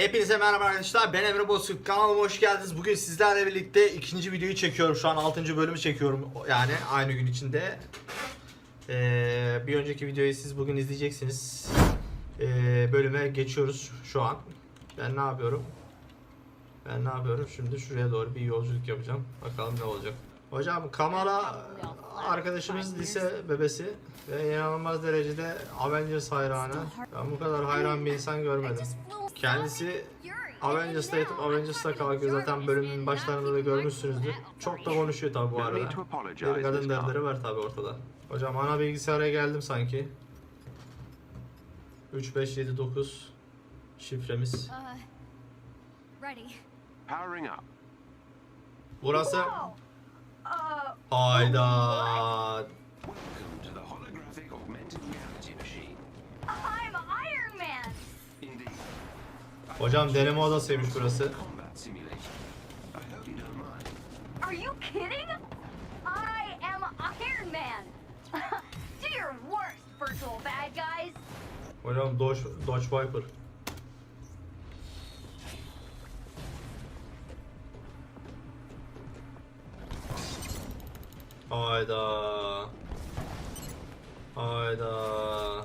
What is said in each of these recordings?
Hepinize merhaba arkadaşlar. Ben Emre Bozkurt. Kanalıma hoş geldiniz. Bugün sizlerle birlikte ikinci videoyu çekiyorum. Şu an 6. bölümü çekiyorum. Yani aynı gün içinde. Ee, bir önceki videoyu siz bugün izleyeceksiniz. Ee, bölüme geçiyoruz şu an. Ben ne yapıyorum? Ben ne yapıyorum? Şimdi şuraya doğru bir yolculuk yapacağım. Bakalım ne olacak. Hocam Kamala arkadaşımız lise bebesi ve inanılmaz derecede Avengers hayranı. Ben bu kadar hayran bir insan görmedim. Kendisi Avengers'ta yatıp Avengers'ta kalkıyor. Zaten bölümün başlarında da görmüşsünüzdür. Çok da konuşuyor tabi bu arada. Bir kadın Miss dertleri var tabi ortada. Hocam ana bilgisayara geldim sanki. 3579 şifremiz. Uh. Burası Uh, hayda. Hocam deneme odasıymış burası. Are you kidding? I am Iron Man. Your worst, virtual bad guys. Hocam Dodge, Dodge Viper. Hayda. Hayda.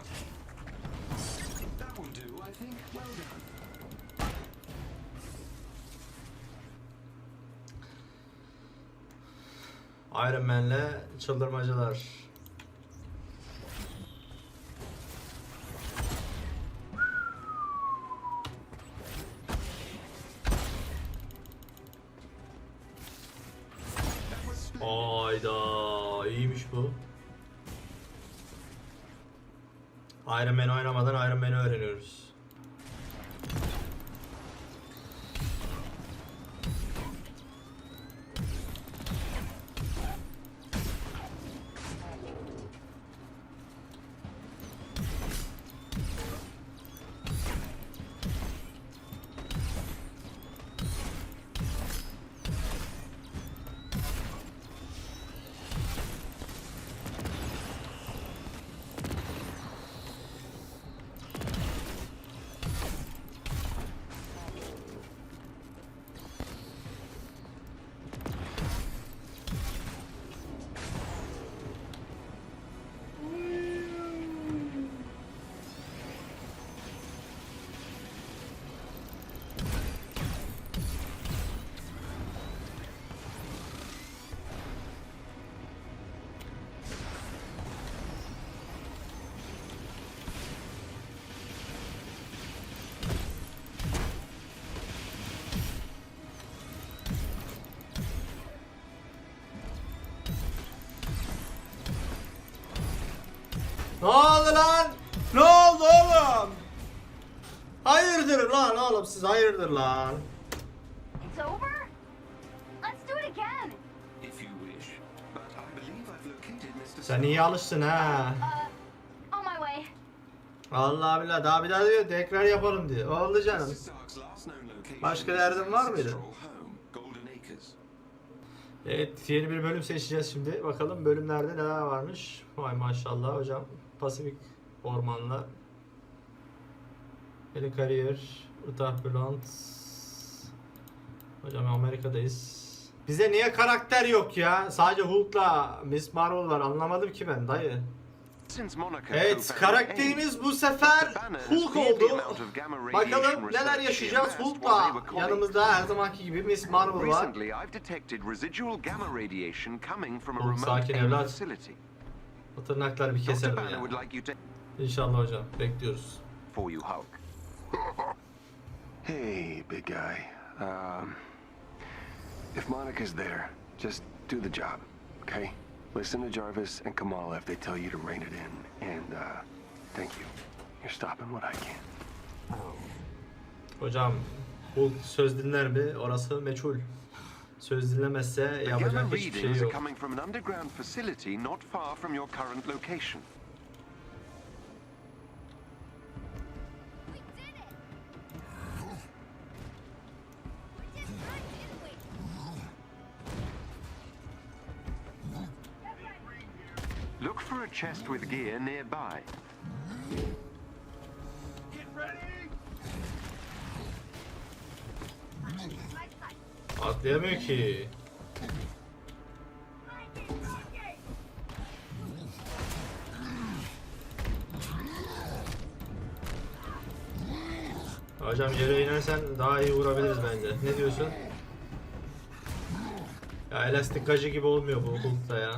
Iron Man'le çıldırmacılar. Hayırdır lan oğlum siz hayırdır lan? It's over. Let's do it again. If you wish. But I believe I've located Mr. Sen iyi alıştın ha. Uh, on my way. Allah billah daha bir daha diyor tekrar yapalım diyor. Oldu canım. Başka derdin var mıydı? Evet yeni bir bölüm seçeceğiz şimdi. Bakalım bölümlerde neler varmış. Vay maşallah hocam. Pasifik ormanlar. Helikariyer. Utah Blunt. Hocam Amerika'dayız. Bize niye karakter yok ya? Sadece Hulk'la Miss Marvel var. Anlamadım ki ben dayı. Evet karakterimiz bu sefer Hulk oldu. Bakalım neler yaşayacağız Hulk'la. Yanımızda her zamanki gibi Miss Marvel var. Recently, I've detected residual gamma radiation coming from a Oğlum, remote sakin evlat. facility. O tırnakları bir keselim ya. İnşallah hocam. Bekliyoruz. for you, Hulk. Hey, big guy. Um, if Monica's there, just do the job, okay? Listen to Jarvis and Kamala if they tell you to rein it in, and uh, thank you. You're stopping what I can. Hocam Hulk söz dinler mi? Orası meçhul. Söz dinlemezse yapacak hiçbir şey yok. coming from an underground facility not far from your current location. Chest with gear nearby. Atlayamıyor ki. Hocam yere inersen daha iyi vurabiliriz bence. Ne diyorsun? Ya elastik gacı gibi olmuyor bu Hulk'ta ya.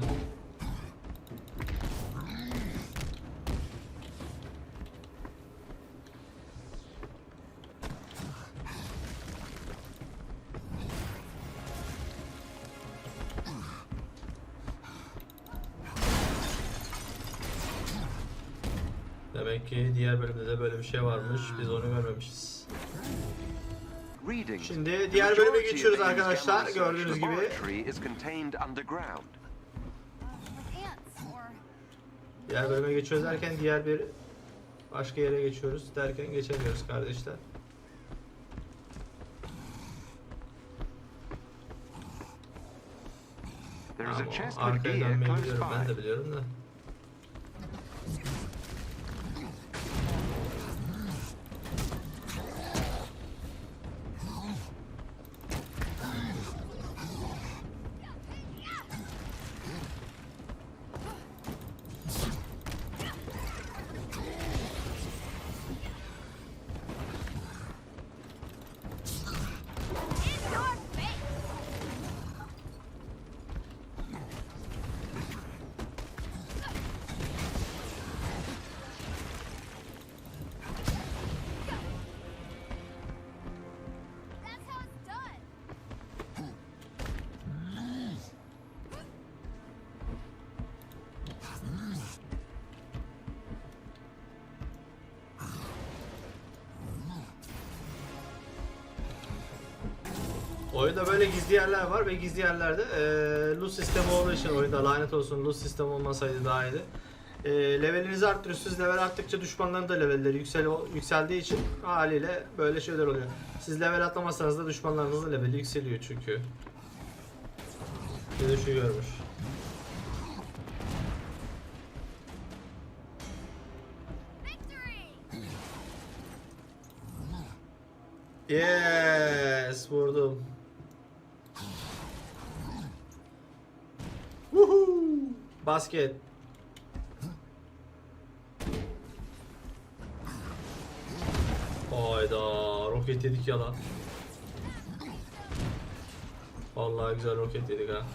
Şey varmış. Biz onu görmemişiz. Şimdi diğer bölüme geçiyoruz arkadaşlar. Gördüğünüz gibi. Diğer bölüme geçiyoruz derken diğer bir başka yere geçiyoruz derken geçemiyoruz kardeşler. Ama arkaya close biliyorum ben de biliyorum da. Oyunda böyle gizli yerler var ve gizli yerlerde eee loot sistemi olduğu için oyunda lanet olsun loot sistemi olmasaydı daha iyiydi. Eee levelinizi arttırıyorsunuz. Level arttıkça düşmanların da levelleri yüksel yükseldiği için haliyle böyle şeyler oluyor. Siz level atlamasanız da düşmanlarınızın leveli yükseliyor çünkü. Bir şu görmüş. Yes, vurdum. Woohoo! Basket. Hayda, roket yedik ya lan. Vallahi güzel roket yedik ha.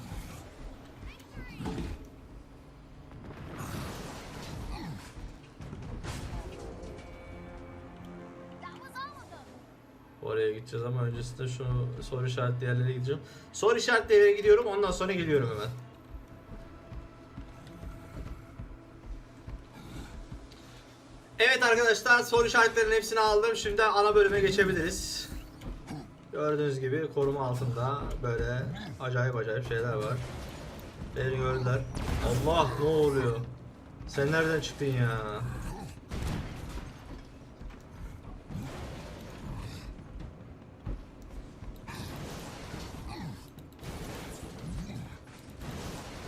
Oraya gideceğiz ama öncesinde şu soru işaretli yerlere gideceğim. Soru işaretli yerlere gidiyorum ondan sonra geliyorum hemen. Arkadaşlar soru işaretlerinin hepsini aldım. Şimdi ana bölüme geçebiliriz. Gördüğünüz gibi koruma altında böyle acayip acayip şeyler var. Beni gördüler. Allah ne oluyor? Sen nereden çıktın ya?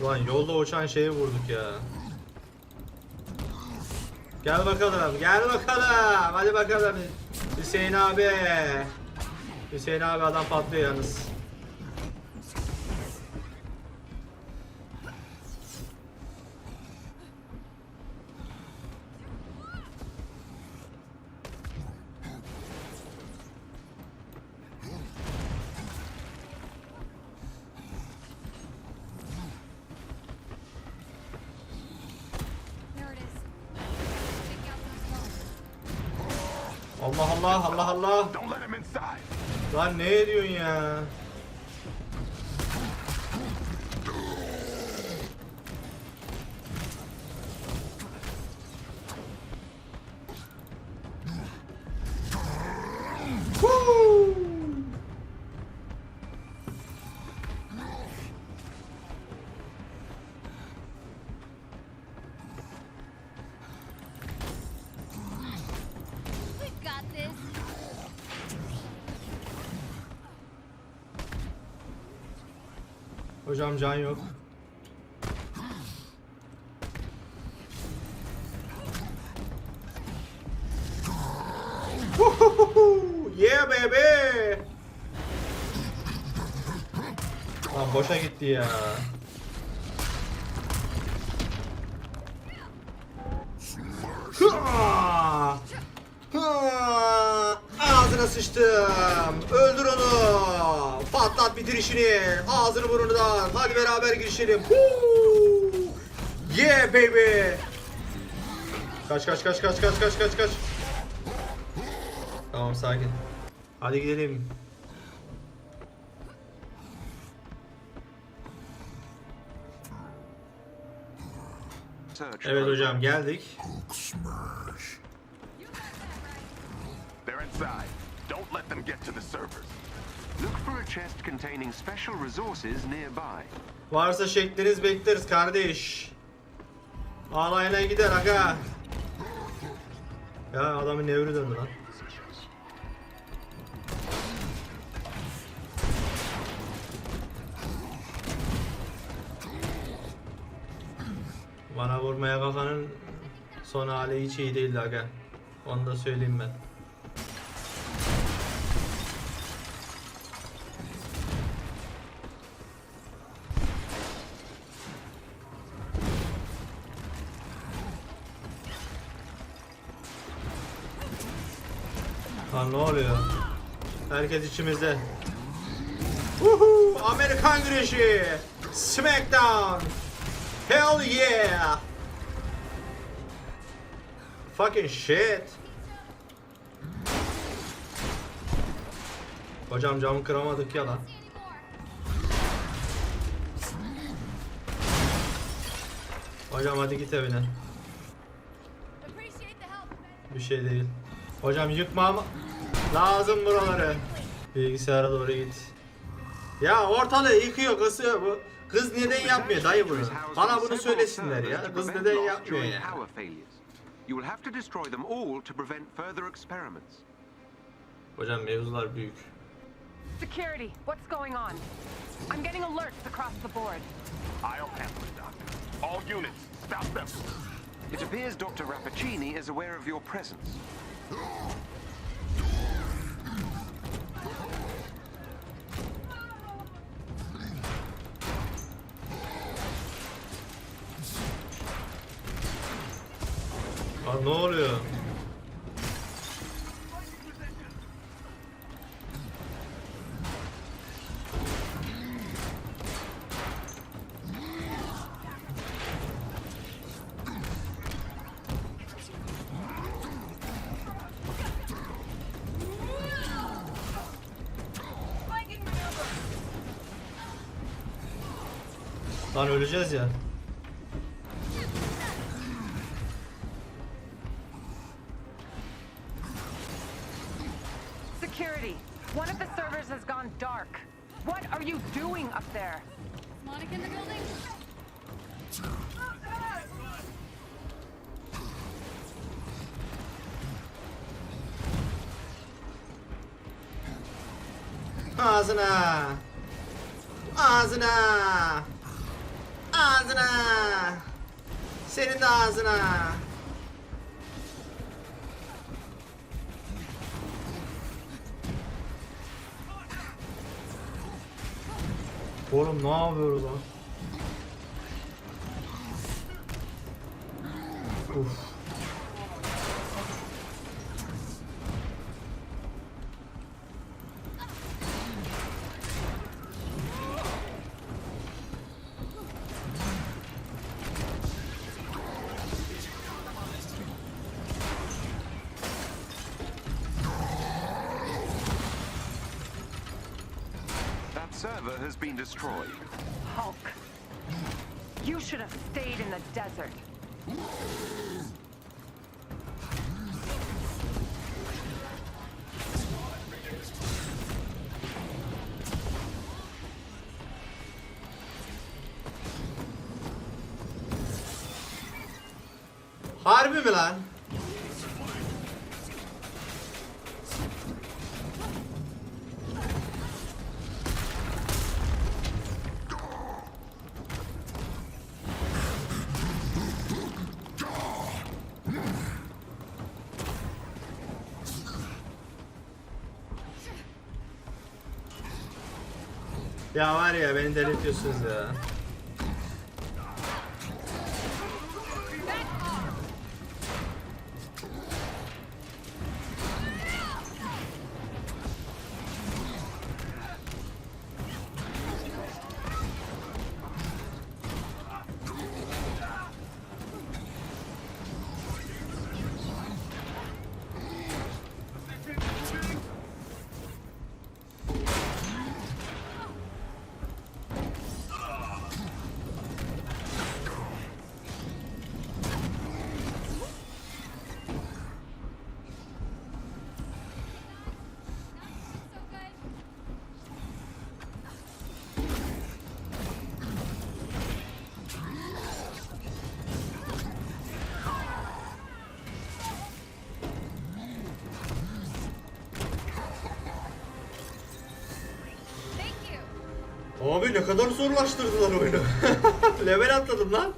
Ulan yolda uçan şeyi vurduk ya. Gel bakalım, gel bakalım. Hadi bakalım. Hüseyin abi. Hüseyin abi adam patlıyor yalnız. İnside. Lan ne diyorsun ya? Hocam can yok. Yeah baby. boşa gitti ya. Ağzına sıçtım. Öldür onu. Patlat bitir işini. Ağzını burnundan. Hadi beraber girişelim. Huu! Yeah baby. Kaç kaç kaç kaç kaç kaç kaç kaç. Tamam sakin. Hadi gidelim. Evet hocam geldik. They're inside. Don't let them get to the servers. Look for a chest containing special resources nearby. Varsa şekliniz bekleriz kardeş. Ağlayına gider aga. Ya adamın nevri döndü lan. Bana vurmaya kalkanın son hali hiç iyi değildi aga. Onu da söyleyeyim ben. Lan ne oluyor? Herkes içimizde. Woohoo! Amerikan güreşi! Smackdown! Hell yeah! Fucking shit! Hocam camı kıramadık ya lan. Hocam hadi git evine. Bir şey değil. Hocam yıkmam lazım buraları. Bilgisayara doğru git. Ya ortalığı yıkıyor kızı bu. Kız neden yapmıyor dayı bunu? Bana bunu söylesinler ya. Kız neden yapmıyor ya? You will have to destroy them all to prevent further experiments. Hocam mevzular büyük. Security, what's going on? I'm getting alerts across the board. I'll handle it, Doctor. All units, stop them. It appears Dr. Rappaccini is aware of your presence. Lan ne oluyor? Lan öleceğiz ya. Security, one of the servers has gone dark. What are you doing up there? Monica in the building? Ağzına. Ağzına. Ağzına. Senin de ağzına. Oğlum ne yapıyoruz lan? Uf. Server has been destroyed. Hulk. You should have stayed in the desert. Harbi mi lan? Ya var ya beni delirtiyorsunuz ya. Abi ne kadar zorlaştırdılar oyunu. Level atladım lan.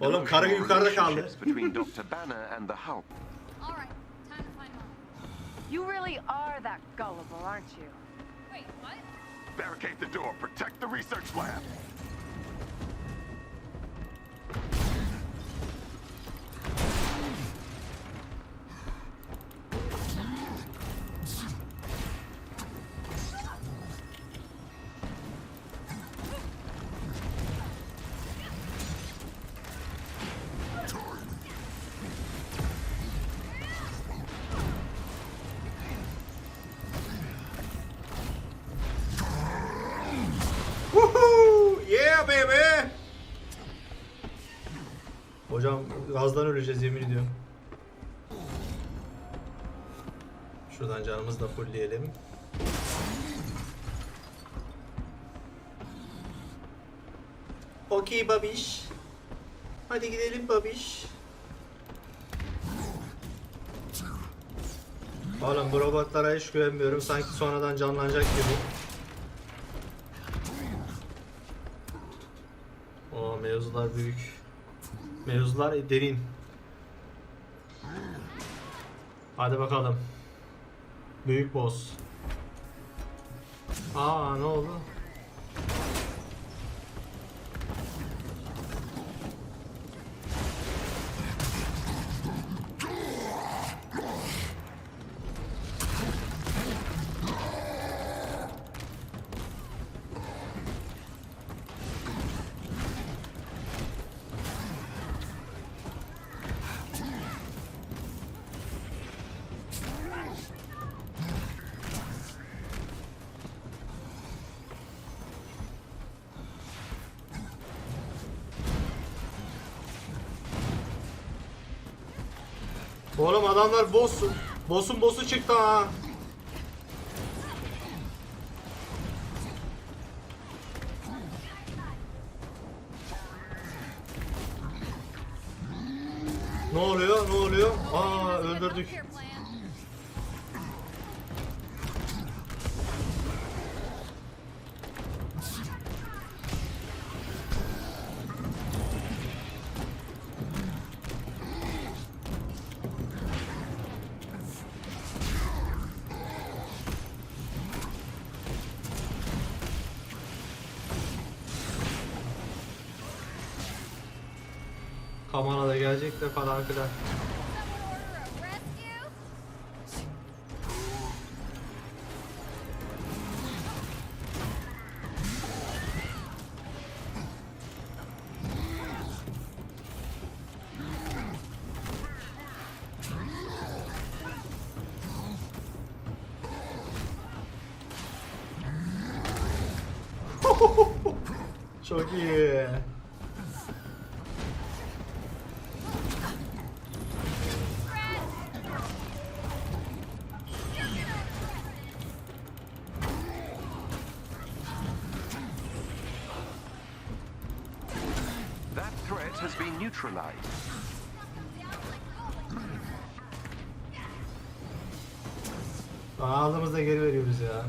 Oğlum karı yukarıda kaldı. You really are that gullible, aren't you? Wait, what? Barricade the door. Protect the research lab. Öleceğiz yemin ediyorum. Şuradan canımızı da fullleyelim. Okey babiş. Hadi gidelim babiş. Oğlum bu robotlara hiç güvenmiyorum. Sanki sonradan canlanacak gibi. O mevzular büyük. Mevzular derin. Hadi bakalım. Büyük boss. Aa ne oldu? Oğlum adamlar boss'un. Boss'un boss'u çıktı ha. Ne oluyor? Ne oluyor? Aa öldürdük. Da gelecek de falan filan. Çok iyi. Ağzımızda geri veriyoruz ya.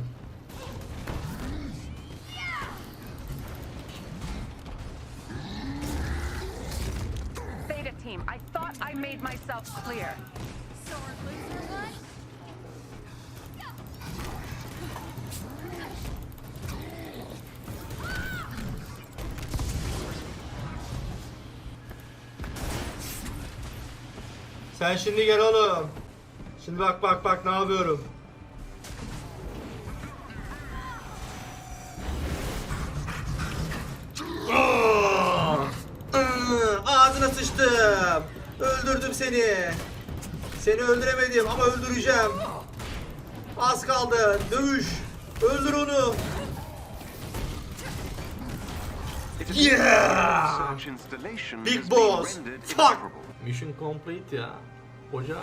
Team, I thought I made myself clear. So. Sen şimdi gel oğlum. Şimdi bak bak bak ne yapıyorum. Öldürdüm seni. Seni öldüremedim ama öldüreceğim. Az kaldı. Dövüş. Öldür onu. Yeah! Big boss. Fuck. Mission complete ya. Hoca.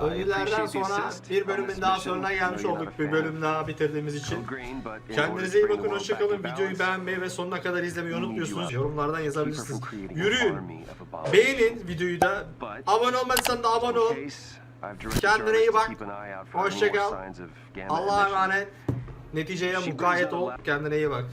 The sonra bir bölümün daha sonuna gelmiş olduk. Bir bölüm daha bitirdiğimiz için. Kendinize iyi bakın, hoşçakalın. Videoyu beğenmeyi ve sonuna kadar izlemeyi unutmuyorsunuz. Yorumlardan yazabilirsiniz. Yürüyün. Beğenin videoyu da. Abone olmadıysan da abone ol. Kendine iyi bak. keep an eye out for any Hoşça more kal. signs of gamma Allah'a emanet. Neticeye mukayyet ol. Kendine iyi bak.